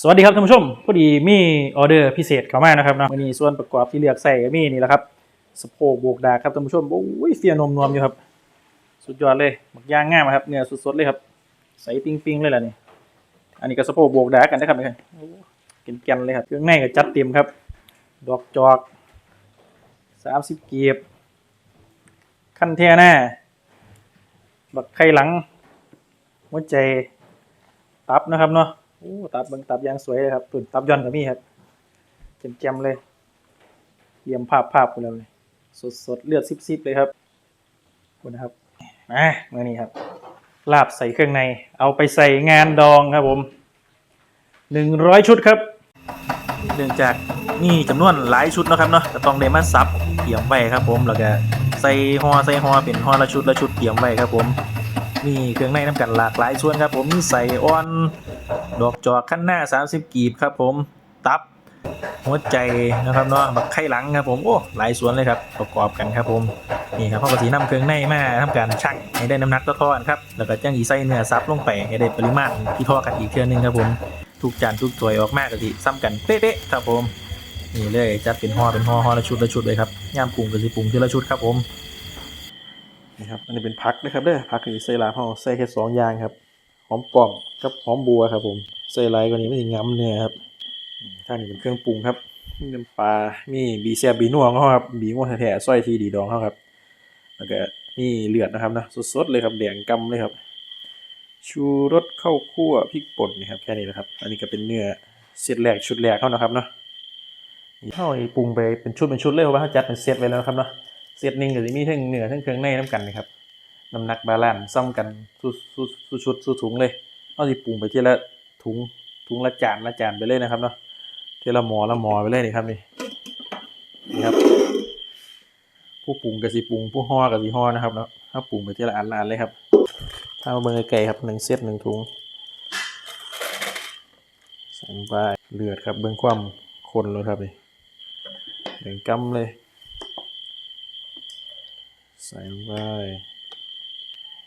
สวัสดีครับท่านผู้ชมพอดีมีออเดอร์พิเศษเข้ามานะครับเนาะวันนี้ส่วนประกอบที่เลือกใส่ก็มีนี่แหละครับสะโพกโบกดาครับท่านผู้ชมโอ้ยเฟียนมนวมอยู่ครับ สุดยอดเลยหมักย่างง่ายมาครับเนื้อสดๆเลยครับใส่ปิ้งๆเลยล่ะนี่อันนี้ก็สะโพกโบกดากันนะครับนี่กินแกนๆเลยครับเครื่องในก็จัดเต็มครับ ดอกจอกสามสิบกีบขั้นเทหน้าบักไข่หลังหัวใจตับนะครับเนาะ โอ้ตับเบิ่งตับยางสวยเลยครับตุ่นตับย่อนก็มีครับเจ็มๆเลยเยี่ยมภาพภาพคุณแล้วเลยสดสดๆเลือดซิบๆเลยครับคุณนะครับมาเมื่อนี้ครับ ลาบใส่เครื่องใน เอาไปใส่งานดองครับผมหนึ่งร้อยชุดครับเนื่องจากนี่จำนวนหลายชุดนะครับเนาะก็ต้องได้มาซับเตรียมไว้ครับ ผมแล้วก็ใส่ห่อใส่ห่อเป็นห่อละชุดละชุดเตรียมไว้ครับ ผม มีเครื่องในน้ำกันหลากหลายส่วนครับ ผมมีใส่อ่อน ดอกจอกขั้นหน้า 30 กีบครับผม ตับ หัวใจนะครับเนาะ บักไข่หลังครับผม โอ้ หลายส่วนเลยครับ ประกอบกันครับผม นี่ครับพ่อกระสีน้ำเครื่องในมาทำการชั่งให้ได้น้ำหนักต่อๆกันครับ แล้วก็จ้างอีใส่เนื้อซับลงไปให้ได้ปริมาณที่ท่อกันอีกเทื่อนึงครับผม ทุกจานทุกถ้วยออกมากระสีซ้ำกันเป๊ะๆครับผม นี่เลยจัดเป็นห่อเป็นห่อห่อละชุดละชุดเลยครับย่ามปรุงกระสีปรุงทีละชุดครับผมนี่ครับอันนี้เป็นพักนะครับเด้อพักที่ใส่ลาบเฮาใส่แค่สองอย่างครับ หอมป้อมกับหอมบัวครับ ผมใส่ไรกว่านี้ไม่ถึงง้ำเนื้อครับอืมท่านี้เป็นเครื่องปรุงครับมีน้ำปลามีบีเซียบีนัวของเขาครับบีงัวแท้ๆซอยทีดีดองเขาครับ แล้วก็มีเลือดนะครับนะสดๆเลยครับแดงกำเลยครับ ชูรสข้าวคั่วพริกป่นนี่ครับแค่นี้นะครับ อันนี้ก็เป็นเนื้อเซตแรกชุดแรกเขานะครับเนาะนี่เขาให้ปรุงไปเป็นชุดเป็นชุดเลยเพราะว่าเขาจัดเป็นเซตไว้แล้วนะครับเนาะเซตหนึ่งก็จะมีทั้งเนื้อทั้งเครื่องในน้ำกันนะครับ น้ำหนักบาลานซ์ซ้ำกันสู้สู้สู้ชุดสู้ถุงเลยเอาสิปรุงไปทีละถุงถุงละจานละจานไปเลยนะครับเนาะทีละหมอละหมอไปเลยนี่ครับนี่นี่ครับ ผู้ปรุงกับสิปรุงผู้ห่อกับสิห่อนะครับเนาะถ้าปรุงไปทีละอันละอันเลยครับ ถ้ามาเบิ่งไกลๆครับหนึ่งเซตหนึ่งถุงใส่ลงไปเลือดครับเบิ่งความคนเลยครับนี่แบ่งกำเลย ใส่ลงไป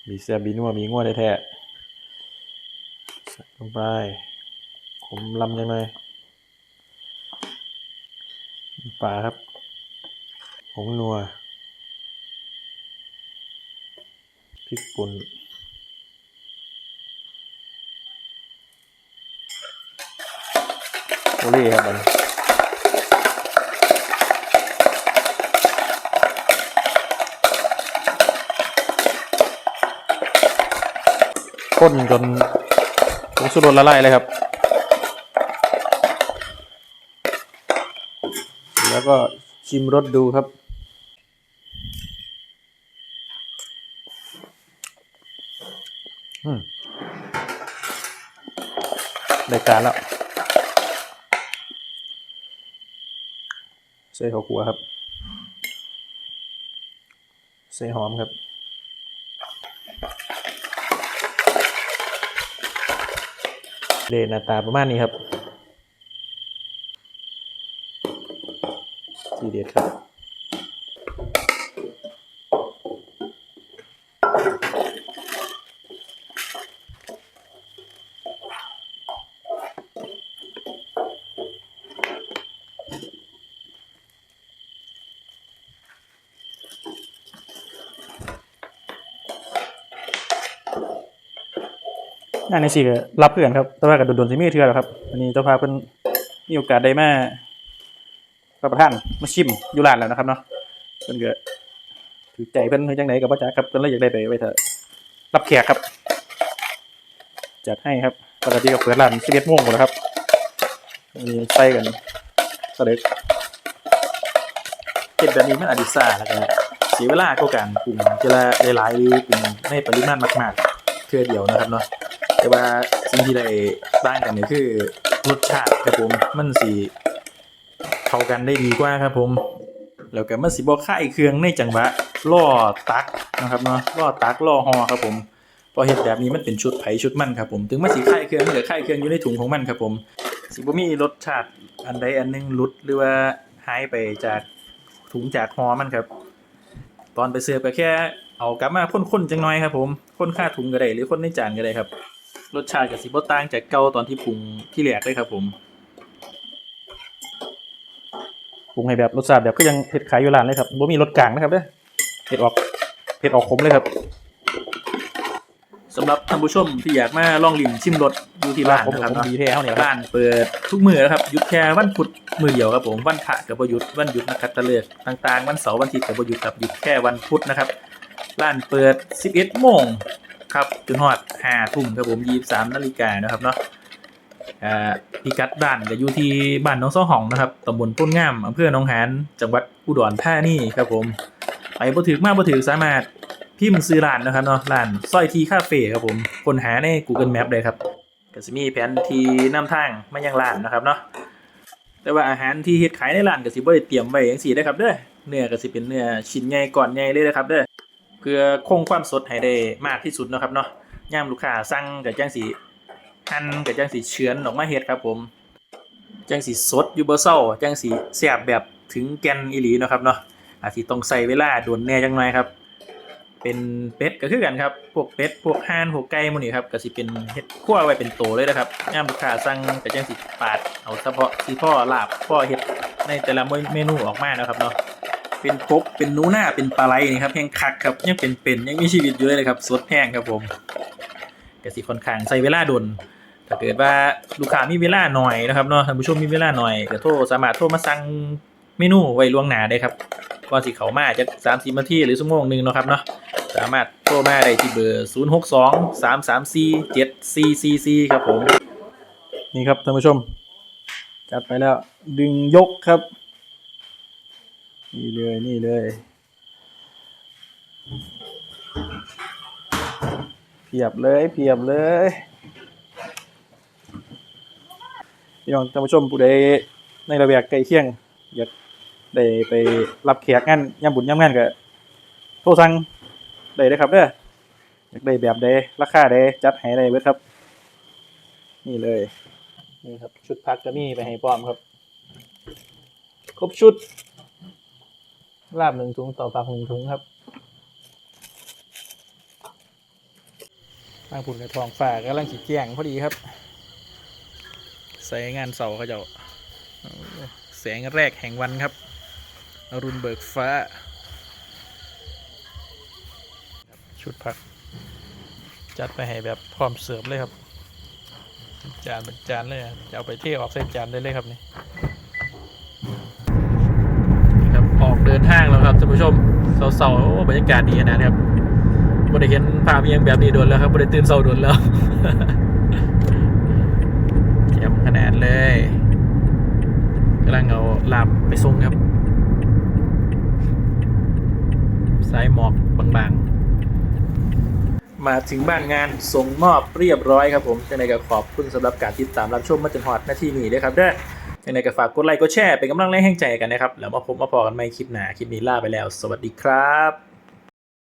มีเสียบีนัวมีงัวแท้ๆใส่ลงไปขมลำยังไงปลาครับผงนัวพริกป่นโอเล่ครับมัน ข้นจนผงสุรสละลายเลยครับ แล้วก็ชิมรสดูครับอืมได้การแล้ว ใส่ข้าวคั่วครับ ใส่หอมครับ เดหน้าตาประมาณนี้ครับ ทีเด็ดครับ งานในสี่ก็รับเพื่อนครับ แต่ว่ากับโดนๆสิมีเทื่อแล้วครับอันนี้เจ้าพาเพิ่นมีโอกาสได้มารับประทานมาชิมอยู่ร้านแล้วนะครับเนาะเพิ่นก็ถือใจเพิ่นเฮ็ดจังไดก็บ่จักครับเพิ่นเลยอยากได้ไปไว้เถอะรับแขกครับ จัดให้ครับปกติก็เปิดร้าน11โมงหมดแล้วครับมีใส่กันก็เลยเฮ็ดแบบนี้มันอาจสิซ่าแล้วก็เสียเวลากับการปรุงทีละหลายๆหรือปรุงในปริมาณมาก ๆเทื่อเดียวนะครับเนาะ แต่ว่าสิ่งที่ได้ต่างกันนี่คือรสชาติครับผมมันสิเข้ากันได้ดีกว่าครับผมแล้วก็มันสิบ่ค่ายเครื่องในจังหวะล่อตักนะครับเนาะล่อตักล่อห่อครับผมพอเฮ็ดแบบนี้มันเป็นชุดไผชุดมันครับผมถึงมันสิค่ายเครื่องมันก็ค่ายเครื่องอยู่ในถุงของมันครับผมสิบ่มีรสชาติอันใดอันหนึงลุดหรือว่าหายไปจากถุงจากหอมันครับ ตอนไปเสิร์ฟก็แค่เอากลับมาข้นๆจังน้อยครับผมข้นค่าถุงก็ได้หรือข้นในจานก็ได้ครับ รสชาติกับสีบ่ต่างจากเก่าตอนที่ปรุงที่แรกเลยครับผมปรุงให้แบบรสชาติแบบก็ยังเผ็ดขายอยู่ร้านเลยครับบ่มีรสกลางนะครับเด้อเผ็ดออกเผ็ดออกขมเลยครับสำหรับท่านผู้ชมที่อยากมาลองลิ้มชิมรสอยู่ที่ร้านผมนะครับผมเนาะดีแท้เขาเนี่ยครับร้านเปิดทุกมื้อนะครับหยุดแค่วันพุธมื้อเดียวครับผมวันพระกับบ่หยุดวันหยุดนะครับตะเลิกต่างๆ วันเสาร์วันอาทิตย์กับบ่หยุดครับหยุดแค่วันพุธนะครับร้านเปิด 11โมง ครับจนฮอด5ทุ่มครับผม23นาฬิกานะครับเนาะอ่าพิกัดบ้านก็อยู่ที่บ้านน้องซ้อหองนะครับตำบลต้นงามอำเภอหนองหานจังหวัดอุดรธานีครับผมไปบ่ถึกมาบ่ถึกสามารถพิมพ์ซื้อร้านนะครับเนาะร้านซอยทีคาเฟ่ครับผมคนหาใน Google Map เลยครับก็จะมีแผนที่นำทางมายังร้านนะครับเนาะแต่ว่าอาหารที่เฮ็ดขายในร้านก็สิบ่ได้เตรียมไว้จังซี่เด้ครับเด้อเนื้อก็สิเป็นเนื้อชิ้นใหญ่ก่อนใหญ่เลยนะครับเด้อ เพื่อคงความสดให้ได้มากที่สุดนะครับเนาะย่ามลูกค้าสั่งก็จังสิหั่นก็จังสิเฉือนออกมาเฮ็ดครับผมจังสิสดอยู่บ่เซาจังสิแซ่บแบบถึงแกนอีหลีนะครับเนาะอาจสิต้องใส่เวลาโดนแน่จังหน่อยครับ เป็นเป็ดก็คือกันครับพวกเป็ดพวกห่านพวกไก่หมื้นี้ครับก็สิเป็นเฮ็ดคั่วไว้เป็นโตเลยนะครับย่ามลูกค้าสั่งก็จังสิปาดเอาเฉพาะสิพ่อลาบพ่อเฮ็ดในแต่ละเมนูออกมานะครับเนาะ เป็นกบเป็นนูหน้าเป็นปลาไหลนี่ครับแห้งคักครับยังเป็นเป็นยังมีชีวิตอยู่เลยนะครับสดแห้งครับผมกสิค่อนข้างใส่เวลาโดนถ้าเกิดว่าลูกค้ามีเวลาหน่อยนะครับเนาะท่านผู้ชมมีเวลาหน่อยก็โทรสามารถโทรมาสั่งเมนูไว้ล่วงหน้าได้ครับก่อนสิเขามาจะสามสิบนาทีหรือชั่วโมงหนึ่งนะครับเนาะสามารถโทรมาได้ที่เบอร์0 6 2 3 3 4 7 4 4 4ครับผมนี่ครับท่านผู้ชมจัดไปแล้วดึงยกครับ นี่เลยนี่เลยเพียบเลยเพียบเลยพี่น้องท่านผู้ชมผู้ใดในระแวกใกล้เคียง อยากได้ไปรับแขกงานยามบุญยามงานก็โทรสั่งได้เลยครับเด้ออยากได้แบบใดราคาใดจัดให้ได้เบิดครับ นี่เลย นี่ครับ ชุดพักก็มีไปให้พร้อมครับ ครบชุด ลาบหนึ่งถุงต่อผักหนึ่งถุงครับทางผุนกระทองฝากกำลังสีแจ้งพอดีครับ ใส่งานเสาเขาเจ้าแสงแรกแห่งวันครับอรุณเบิกฟ้า ชุดผัก จัดไปให้แบบพร้อมเสิร์ฟเลยครับ จานเป็นจานเลยจะเอาไปเทออกใส่จานได้เลยครับนี่ ครับออกเดินทางแล้วครับท่านผู้ชมเสาๆโอ้บรรยากาศดีขนาดครับบริเห็นภาพเอียงแบบนี้โดนแล้วครับบริตื่นเสาโดนแล้วเยี่ยมขนาดเลยกำลังเอาลาบไปส่งครับสายหมอกบางๆ มาถึงบ้านงานส่งมอบเรียบร้อยครับผมยังไงก็ขอบคุณสำหรับการติดตามรับชมมาจนหอดหน้าที่นี้ด้วยครับเด้อ ยังไงก็ฝากกดไลค์กดแชร์เป็นกำลังแรงแห่งใจกันนะครับ แล้วมาพบมาพอกันใหม่คลิปหน้าคลิปนี้ลาไปแล้ว สวัสดีครับ